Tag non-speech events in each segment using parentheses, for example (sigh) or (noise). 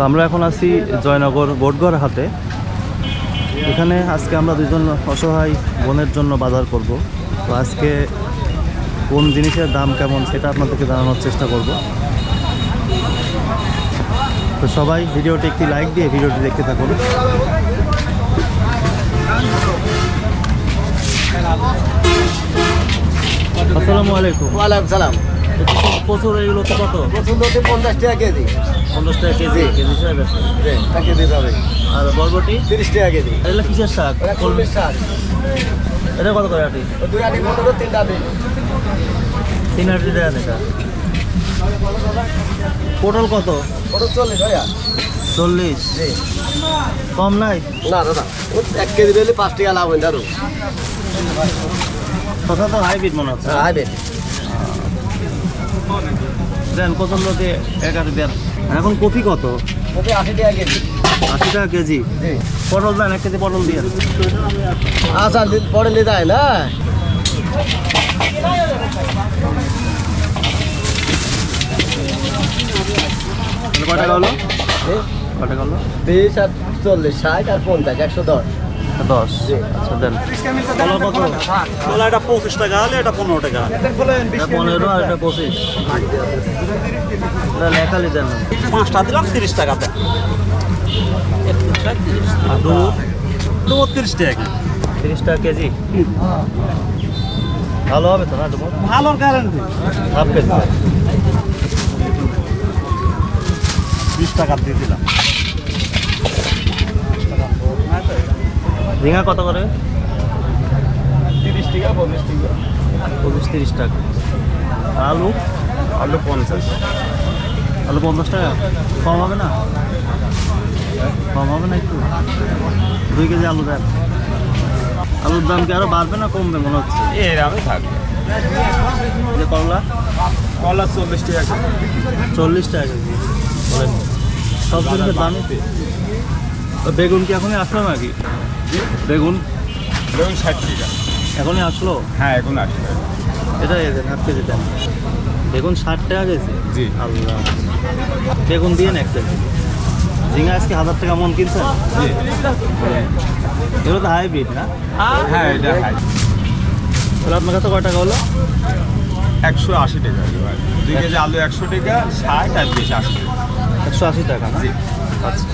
তো আমরা এখন আছি জয়নগর বোটগড় হাতে এখানে আজকে আমরা দুজন অসহায় বোনের জন্য বাজার করব। তো আজকে কোন জিনিসের দাম কেমন সেটা আপনাদেরকে জানানোর চেষ্টা করব। তো সবাই ভিডিওটি একটি লাইক দিয়ে ভিডিওটি দেখতে থাকুন। আসসালামু আলাইকুম। ওয়ালাইকুম সালাম। প্রচুর এগুলো তো কত? সুন্দরটি পঞ্চাশ টাকা কেজি। পঞ্চাশ টাকা কেজি কেজি হিসাবে বেচা। কেজি পাবে। আর বরবটি? তিরিশ টাকা কেজি। এগুলো কিসের শাক? চল্লিশ ষাট এটা কত করে আটি? দুই আটি পনেরো তিনটা আটি। তিন আটি দেন এটা। পটল কত? ওটা চল্লিশ ভাইয়া। চল্লিশ। কম নাই? না দাদা এক কেজি দিলে পাঁচ টাকা লাভ হয় দারু কথা তো হাইব্রিড মনে হচ্ছে। হ্যাঁ হাইবে দেন লোকে এক আটি দেন। এখন কফি কত? ওকে আশি টাকা কেজি। আশি টাকা কেজি? পটল দেন এক কেজি পটল দিয়ে। আচ্ছা পরে নিয়ে যায় না? কয় টাকা হলো। কয় হলো? বিশ আর চল্লিশ ষাট আর পঞ্চাশ একশো দশ। দশ। আচ্ছা দেন। কলা এটা পঁচিশ টাকা হলে এটা পনেরো টাকা এটা পনেরো আর এটা পঁচিশ। লেখালি দেন। পাঁচটা দিলাম তিরিশ টাকা দেন। তিরিশ টাকা তিরিশ টাকা কেজি? ভালো হবে তো না ভালো গ্যারান্টি হাফ কেজি। বিশ টাকা দিয়ে দিলাম। ঝিঙা কত করে? তিরিশ টাকা পঞ্চাশ টাকা। পঁচিশ তিরিশ টাকা। আলু? আলু পঞ্চাশ। আলু পঞ্চাশ টাকা? কম হবে না? কম হবে না একটু? দুই কেজি আলু দেন। আলুর দাম কি আরও বাড়বে না কমবে মনে হচ্ছে? এরকমই থাকবে। যে করলা? কলা চল্লিশ টাকা চল্লিশ টাকা কেজি। বলেন। সব জিনিসের দামই বেগুন কি এখনই আসলো নাকি? বেগুন? ধরুন ষাট টাকা। এখনই আসলো? হ্যাঁ এখন আসবে এটা দেন হাফ কেজি দেন। বেগুন ষাট টাকা কেজি? জি। আল্লাহ। বেগুন দিয়ে এক কেজি। ঝিঙা আজকে হাজার টাকা মন কিনছেন? জি। এগুলো তো হাইব্রিড না? হ্যাঁ এটা তাহলে আপনার কাছে কয় টাকা হলো? একশো আশি টাকা দুই কেজি আলু একশো টাকা ষাট আর বিশ আশি। একশো আশি টাকা না? জি। আচ্ছা।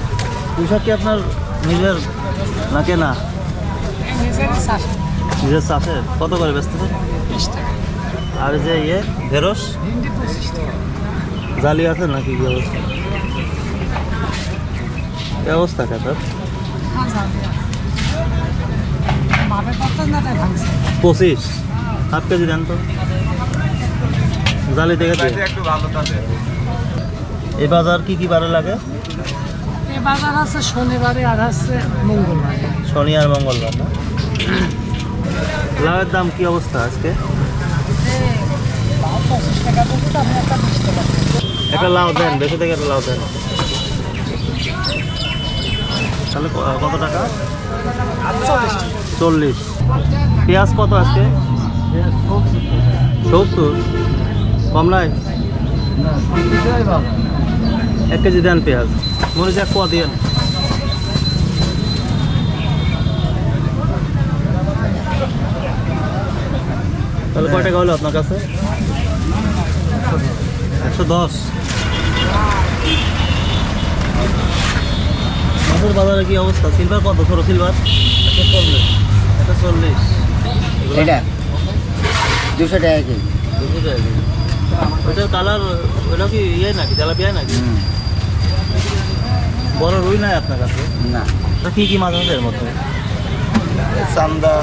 পুঁইশাক কি আপনার নিজের না? কেনা নিজের চাষের কত করে বেচতেছেন আর যে ইয়ে ঢেঁড়স? জালি আছে নাকি কি অবস্থা? কি অবস্থা কে স্যার পঁচিশ। হাফ কেজি দেন তো। জালি দেখে দিন। একটু ভালো তাদের। এই বাজার কি কি বারে লাগে? এ বাজার আছে, শনিবারে আর আছে মঙ্গলবারে। শনি আর মঙ্গলবার না? লাউয়ের দাম কি অবস্থা আজকে? একটা লাউ দেন, বেশি থেকে একটা লাউ দেন। তাহলে কত টাকা? চল্লিশ। পেঁয়াজ কত আজকে? সত্তর? কমলায়? এক কেজি দেন পেঁয়াজ। মরিচ এক পোয়া দিয়েন তাহলে কয় টাকা হলো আপনার কাছে? একশো দশ। মাছের বাজারে কি অবস্থা? সিলভার কত? ছোটো সিলভার? একশো চল্লিশ। একশো চল্লিশ। এটা? দুশো টাকা কেজি। দুশো টাকা কেজি। ওইটার কালার ওইটা কি ইয়ে নাকি? তেলাপিয়া নাকি? বড় রুই নাই আপনার কাছে? না। তা কি কি মাছ আছে এর মধ্যে? চান্দা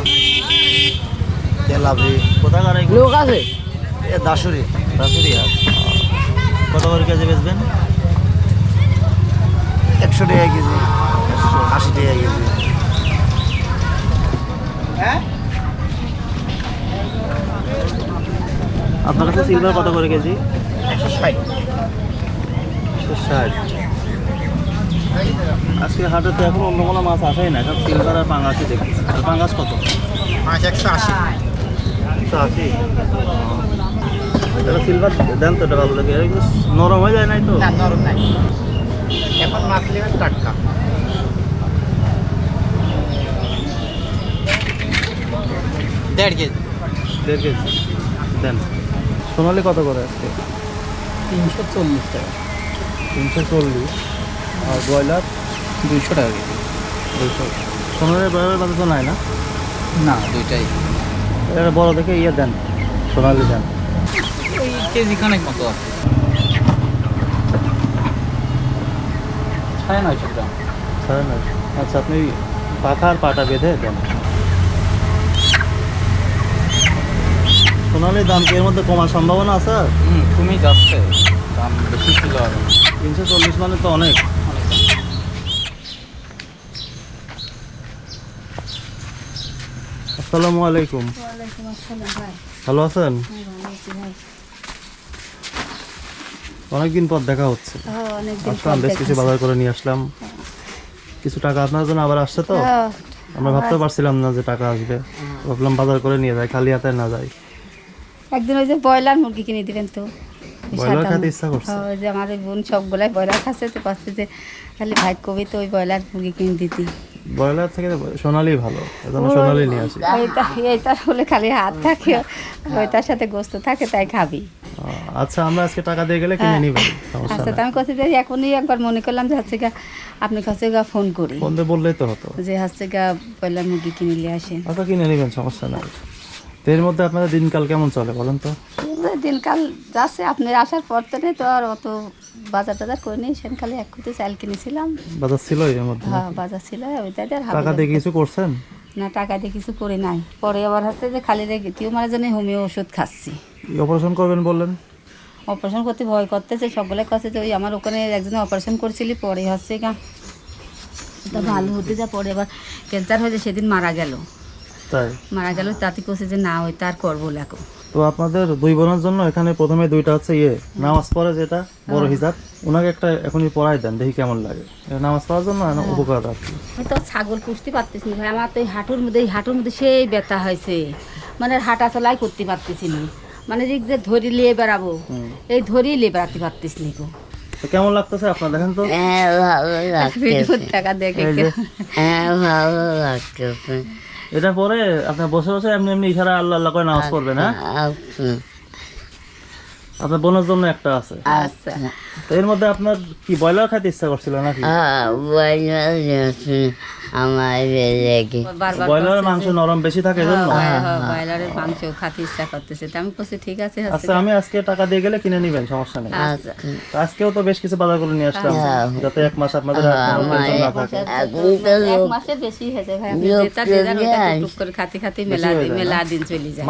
তেলাপি। কোথাকার এগুলো? লোক আছে? এ দাসুরি রাসুরিয়া কত করে কেজি বেচবেন? একশো টাকা কেজি আশি টাকা কেজি। হ্যাঁ? আপনার কাছে সিলভার কত করে কেজি? একশো ষাট। একশো ষাট। আজকে হাটে তো এখন অন্য কোনো মাছ আসেই না এখন সিলভার আর পাঙ্গাসই দেখি। আর পাঙ্গাস কত? মাছ একশো আশি। একশো আশি? এটা সিলভার দেন তো এটা ভালো লাগে নরম হয়ে যায় নাই তো? নরম নাই। এখন মাছ নেবেন টাটকা। দেড় কেজি। দেড় কেজি। দেন। সোনালি কত করে আজকে? তিনশো চল্লিশ টাকা। তিনশো চল্লিশ। আর ব্রয়লার দুইশো টাকা কেজি। দুইশো। সোনালি ব্রয়লার বাজার তো নাই না? না দুইটাই। এটা বড় দেখে ইয়ে দেন সোনালি দেন। ওই কেজি খানেক মতো আছে। সাড়ে নয়শো গ্রাম। সাড়ে নয় আচ্ছা আপনি পাখা আর পাটা বেঁধে দেন। সোনালির দাম কি এর মধ্যে কমার সম্ভাবনা আছে? তুমি যাচ্ছে। দাম বেশি ছিল তিনশো চল্লিশ মানে তো অনেক। আসসালামু আলাইকুম। ভালো আছেন? অনেকদিন পর দেখা হচ্ছে। আসলাম বেশ কিছু বাজার করে নিয়ে আসলাম। কিছু টাকা আপনার জন্য আবার আসছে তো? আমরা ভাবতে পারছিলাম না যে টাকা আসবে। ভাবলাম বাজার করে নিয়ে যাই খালি হাতে না যাই। একদিন ওই যে ব্রয়লার মুরগি কিনে দিবেন তো ব্রয়লার খেতে ইচ্ছা করছে। ওই যে আমার বোন সবগুলাই ব্রয়লার খাচ্ছে তো পাচ্ছে যে খালি ভাই কবি তো ওই ব্রয়লার মুরগি কিনে দিতি। ব্রয়লার থেকে সোনালি ভালো এজন্য সোনালি নিয়ে আসি। এইটা হলে খালি হাত থাকে ওইটার সাথে গোস্ত থাকে তাই খাবি। আচ্ছা আমরা আজকে টাকা দিয়ে গেলে কিনে নিবেন সমস্যা আচ্ছা আমি কথা যে এখনই একবার মনে করলাম যে হচ্ছে গা আপনার কাছে গা ফোন করি। ফোন দিয়ে বললেই তো হতো। যে হচ্ছে গা ব্রয়লার মুরগি কিনে নিয়ে আসেন। আচ্ছা কিনে নিবেন সমস্যা নাই। তো এর মধ্যে আপনাদের দিনকাল কেমন চলে বলেন তো? দিনকাল যাচ্ছে আপনার আসার পর থেকে তো আর অত বাজার টাজার করে সেন খালি এক কোটি চাল কিনেছিলাম। বাজার ছিল এর মধ্যে হ্যাঁ বাজার ছিল ওইটাই আর টাকা দিয়ে কিছু করছেন? না টাকা দিয়ে কিছু করি নাই। পরে আবার হচ্ছে যে খালি রেখে টিউমারের জন্য হোমিও ওষুধ খাচ্ছি। অপারেশন করবেন বললেন? অপারেশন করতে ভয় করতেছে সকলে কাছে যে ওই আমার ওখানে একজন অপারেশন করছিলি পরে হচ্ছে গা তা ভালো হতে যা পরে আবার ক্যান্সার হয়েছে সেদিন মারা গেল। তাই? মারা গেল তাতে কছে যে না ওই তার করব লেখো তো আপনাদের দুই বোনের জন্য এখানে প্রথমে দুইটা হচ্ছে ইয়ে নামাজ পড়ে যেটা বড় হিসাব ওনাকে একটা এখনই পড়াই দেন দেখি কেমন লাগে। নামাজ পড়ার জন্য উপকার আর কি আমি তো ছাগল পুষতে পারতেছি না ভাই আমার তো এই হাঁটুর মধ্যে এই হাঁটুর মধ্যে সেই ব্যথা হয়েছে। মানে হাঁটা চলাই করতে পারতেছি না। মানে যে যে ধরি লিয়ে বেড়াবো এই ধরি লিয়ে বেড়াতে পারতেছি নি গো। কেমন লাগতেছে আপনার দেখেন তো? হ্যাঁ ভালো (laughs) টাকা দেখে হ্যাঁ ভালো লাগতেছে। এটা পরে আপনার বসে বসে এমনি এমনি ইশারা আল্লাহ আল্লাহ করে নামাজ পড়বেন হ্যাঁ? আপনার বোনের জন্য একটা আছে। আচ্ছা। তো এর মধ্যে আপনার কি ব্রয়লার খাইতে ইচ্ছা করছিল নাকি? হ্যাঁ আমার লেগে। বারবার মাংস নরম বেশি থাকে এজন্য? হ্যাঁ, হ্যাঁ, ব্রয়লারের মাংস খাতে ইচ্ছা করতেছে। তো আমি বলছি ঠিক আছে আচ্ছা আমি আজকে টাকা দিয়ে গেলে কিনে নিবেন সমস্যা নেই। আচ্ছা। আজকেও তো বেশ কিছু বাজার করে নিয়ে আসলাম যাতে এক মাস আপনাদের না থাকে। এক মাসে বেশি হয়েছে ভাই আপনি যেটা দিলেন ওইটা টুক করে খাতে খাতে মেলা দিন যায় মেলা দিন চলে যায়।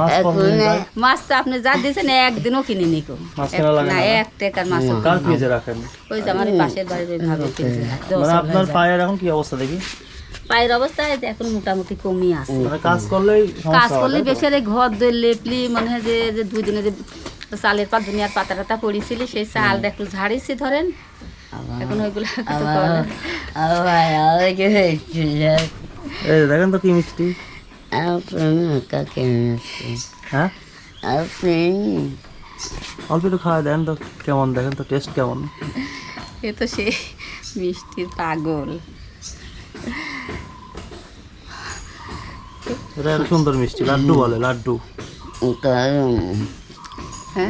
মাছ হয়ে তো আপনি যা দিয়েছেন একদিনও কিনে নিকো না না? এক টাকার মাছ কার ফ্রিজে রাখেন? ওই যে আমার পাশের বাড়ির ওই ভাবে মানে আপনার পায়ের এখন কি অবস্থা দেখি? পায়ের অবস্থা এখন মোটামুটি কমই আছে। মানে কাজ করলেই কাজ করলে বেশি আর ঘর মনে হয় যে যে দুই দিনে যে চালের পর দুনিয়ার পাতা টাতা পড়েছিলি সেই চালটা একটু ঝাড়িছি ধরেন। এখন ওইগুলো দেখেন তো কি মিষ্টি। আপনি কাকে নিয়েছি হ্যাঁ? আপনি অল্প একটু খাওয়া দেন তো কেমন দেখেন তো টেস্ট কেমন। এ তো সে মিষ্টির পাগল। এটা একটা সুন্দর মিষ্টি লাড্ডু বলে লাড্ডু। হ্যাঁ?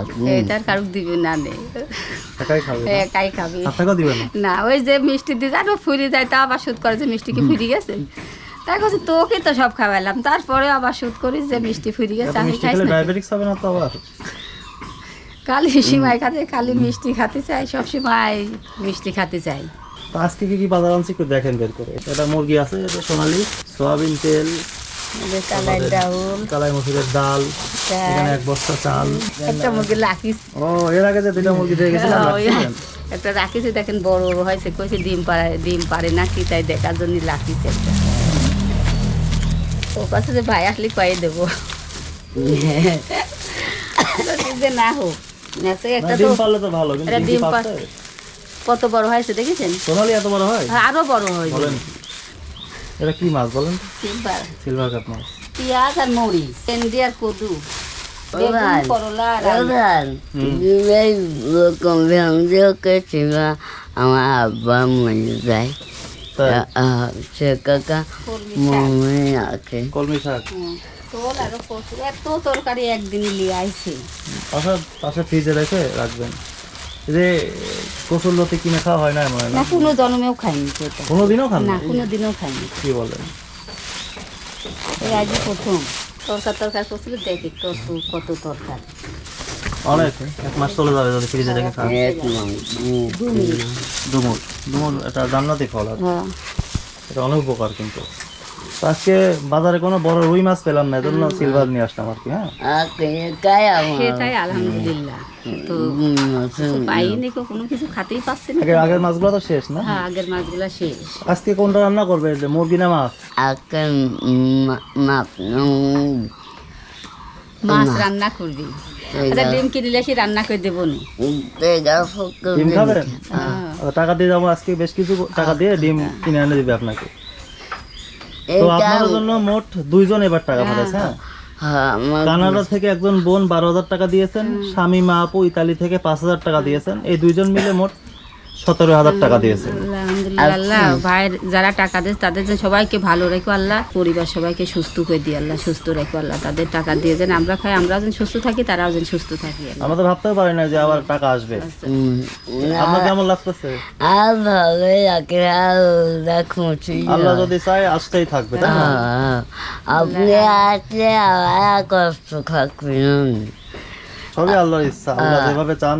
আপনি এটার কারুক দিবে না নেই একাই খাবে না? একাই খাবি। দিবে না? না ওই যে মিষ্টি দিয়ে ফুরি যায় তা আবার সুদ করে যে মিষ্টি কি ফুরি গেছে? তাই তোকে তো সব খাওয়াইলাম তারপরে আবার সুদ করিস যে মিষ্টি ফুরি গেছে আমি না ডায়াবেটিক্স হবে না তো আবার? খালি সিমাই খাতে খালি মিষ্টি খেতে চাই সব সময় মিষ্টি খেতে চাই। আজকে কি কি বাজার আনছি একটু দেখেন বের করে। এটা মুরগি আছে এটা সোনালি সয়াবিন তেল এই কালাই ডাউল। কালাই মসুরের ডাল এখানে এক বস্তা চাল। একটা মুরগি লাখিস ও এর আগে যে দুইটা মুরগি দিয়ে গেছিলাম একটা রাখিছে দেখেন বড় হয়েছে কইছে ডিম পারে ডিম পারে না কি তাই দেখার জন্য লাখিছে একটা। ও কাছে যে ভাই আসলে কয়ে দেবো। যে না হোক একটা তো ডিম পারলে তো ভালো কিন্তু এটা ডিম কি ডিম পা- কত বড় হয়েছে দেখেছেন? সোনালি এত বড় হয়? আরও বড় হয়েছে বলেন। এটা কি মাছ বলেন সিলভার। সিলভার কাপ মাছ। পেঁয়াজ আর কদু। আমার আব্বা মনে যায়। সে কাকা মনে আছে কলমি শাক? হুম, তোল আরও কচু এত তরকারি একদিনই নিয়ে আইছে। পাশে পাশে ফ্রিজে রেখে রাখবেন। যে কচুর লতি কিনে খাওয়া হয় না মনে কোনো জন্মেও খাইনি কোনোদিনও খান না না কোনো দিনও খাইনি। কি বলেন? এই আজই প্রথম। তরকার তরকার করছিল দেখি কত কত তরকার। অনেক এক মাস চলে যাবে যদি ফ্রিজে রেখে খান এক মাস দু মিনিট ডুমুর ডুমুর এটা জান্নাতি ফল আর হ্যাঁ। এটা অনেক উপকার কিন্তু। আজকে বাজারে কোনো বড় রুই মাছ পেলাম না এজন্য সিলভার নিয়ে আসলাম আর কি হ্যাঁ। সেটাই আলহামদুলিল্লাহ। তো পাইনি কোনো কিছু খাতেই পাচ্ছি না। আগের মাছগুলো তো শেষ না? হ্যাঁ আগের মাছগুলা শেষ। আজকে কোনটা রান্না করবে যে মুরগি না মাছ আকে মাপ মাছ রান্না করবি। আচ্ছা ডিম কিনলে সে রান্না করে দেবো নি। ডিম খাবেন হ্যাঁ। আচ্ছা, টাকা দিয়ে যাব আজকে বেশ কিছু টাকা দিয়ে ডিম কিনে এনে দিবে আপনাকে। তো আপনার জন্য মোট দুইজন এবার টাকা পাঠাচ্ছে হ্যাঁ? কানাডা থেকে একজন বোন বারো হাজার টাকা দিয়েছেন স্বামী মা আপু ইতালি থেকে পাঁচ হাজার টাকা দিয়েছেন। এই দুইজন মিলে মোট সতেরো হাজার টাকা দিয়েছেন। আলহামদুলিল্লাহ আল্লাহ ভাইয়ের যারা টাকা দেয় তাদের জন্য সবাইকে ভালো রেখো আল্লাহ পরিবার সবাইকে সুস্থ করে দিয়ে আল্লাহ সুস্থ রেখো আল্লাহ তাদের টাকা দিয়ে যেন আমরা খাই আমরা যেন সুস্থ থাকি তারাও যেন সুস্থ থাকি। আমরা তো ভাবতেও পারি না যে আবার টাকা আসবে। আপনার কেমন লাগতেছে? আর ভালো লাগে আর দেখো আল্লাহ যদি চায় আসতেই থাকবে তাই না? আপনি আসলে আর কষ্ট থাকবেন সবই আল্লাহর ইচ্ছা। আল্লাহ যেভাবে চান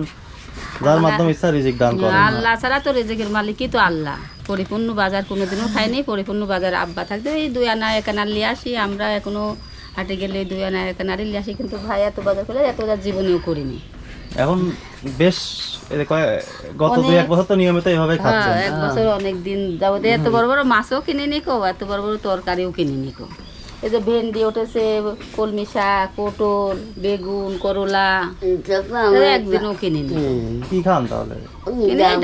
যার মাধ্যমে ইচ্ছা রিজিক দান করেন। আল্লাহ ছাড়া তো রেজেকের মালিকই তো আল্লাহ। পরিপূর্ণ বাজার কোনোদিনও খাইনি পরিপূর্ণ বাজার আব্বা থাকতে এই দুই আনা এক আনা নিয়ে আসি আমরা এখনও হাটে গেলে দুই আনা এক আনা নিয়ে আসি কিন্তু ভাই এত বাজার করে এত বাজার জীবনেও করিনি। এখন বেশ গত দুই এক বছর তো নিয়মিত এইভাবে খাচ্ছেন। হ্যাঁ এক বছর অনেক দিন যাবত এত বড় বড় মাছও কিনে নিকো এত বড় বড় তরকারিও কিনে নিকো এই যে ভেন্ডি উঠেছে কলমি শাক পটল বেগুন করলা। একদিনও কিনে নি কি খান তাহলে?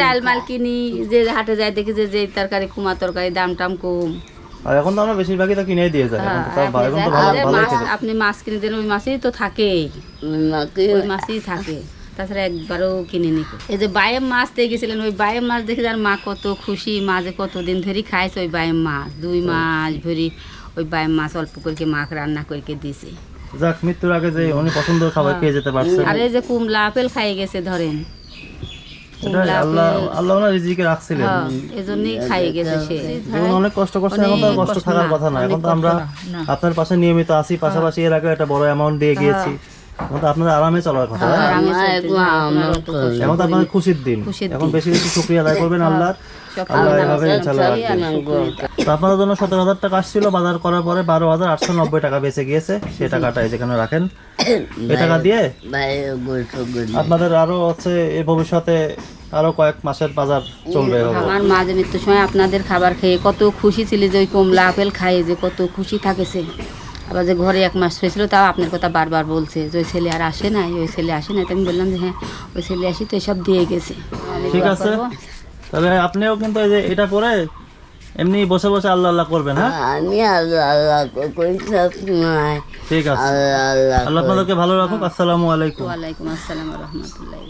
ডাল মাল কিনি যে হাটে যায় দেখি যে যে তরকারি কুমা তরকারি দাম টাম কম। আর এখন তো আমরা বেশিরভাগই তো কিনেই দিয়ে যাই এখন তো তাও হ্যাঁ, আপনি মাছ আপনি মাছ কিনে দেন ওই মাছই তো থাকেই ওই মাছই থাকে। তাছাড়া একবারও কিনে নি এই যে বায়েম মাছ দিয়ে গেছিলেন ওই বায়েম মাছ দেখে যার মা কত খুশি মাঝে কতদিন ধরে খাইছে ওই বায়েম মাছ। দুই মাস ভরি ওই বাই মাছ অল্প করে মাখ রান্না করে দিছে। যাক মৃত্যুর আগে যে উনি পছন্দ খাবার পেয়ে যেতে পারছে। আর এই যে কুমলা আপেল খাই গেছে ধরেন। আল্লাহ আল্লাহ ওনার রিজিকে রাখছিলেন। হ্যাঁ এজন্যই খাইয়ে গেছে সে। জীবন অনেক কষ্ট করছে এখন তো কষ্ট থাকার কথা না। এখন তো আমরা না, না। আপনার পাশে নিয়মিত আছি পাশাপাশি এর আগে একটা বড় অ্যামাউন্ট দিয়ে গিয়েছি। এখন তো আপনাদের আরামে চলার কথা। কষ্ট এখন তো আপনাদের খুশির দিন। এখন বেশি বেশি শুক্রিয়া আদায় করবেন আল্লাহর। আল্লাহ এভাবে ইনশাল্লাহ আপনাদের জন্য সতেরো হাজার টাকা আসছিল বাজার করার পরে বারো হাজার আটশো নব্বই টাকা বেঁচে গিয়েছে। সেই টাকাটা যেখানে রাখেন। (coughs) এই টাকা দিয়ে আপনাদের আরও হচ্ছে ভবিষ্যতে আরও কয়েক মাসের বাজার চলবে। আমার মাঝে মৃত্যুর সময় আপনাদের খাবার খেয়ে কত খুশি ছিল যে ওই কমলা আপেল খাইয়ে যে কত খুশি থাকেছে আবার যে ঘরে এক মাস হয়েছিল তাও আপনার কথা বারবার বলছে যে ওই ছেলে আর আসে না ওই ছেলে আসে না আমি বললাম যে হ্যাঁ ওই ছেলে আসি তো এসব দিয়ে গেছে। ঠিক আছে। তাহলে আপনিও কিন্তু এই যে এটা পরে এমনি বসে বসে আল্লাহ আল্লাহ করবেন হ্যাঁ? আমি আল্লাহ আল্লাহ কই সব নয়। ঠিক আছে। আল্লাহ আল্লাহ আল্লাহ আপনাদেরকে ভালো রাখুক। আসসালামু আলাইকুম। ওয়ালাইকুম আসসালাম রহমতুল্লাহ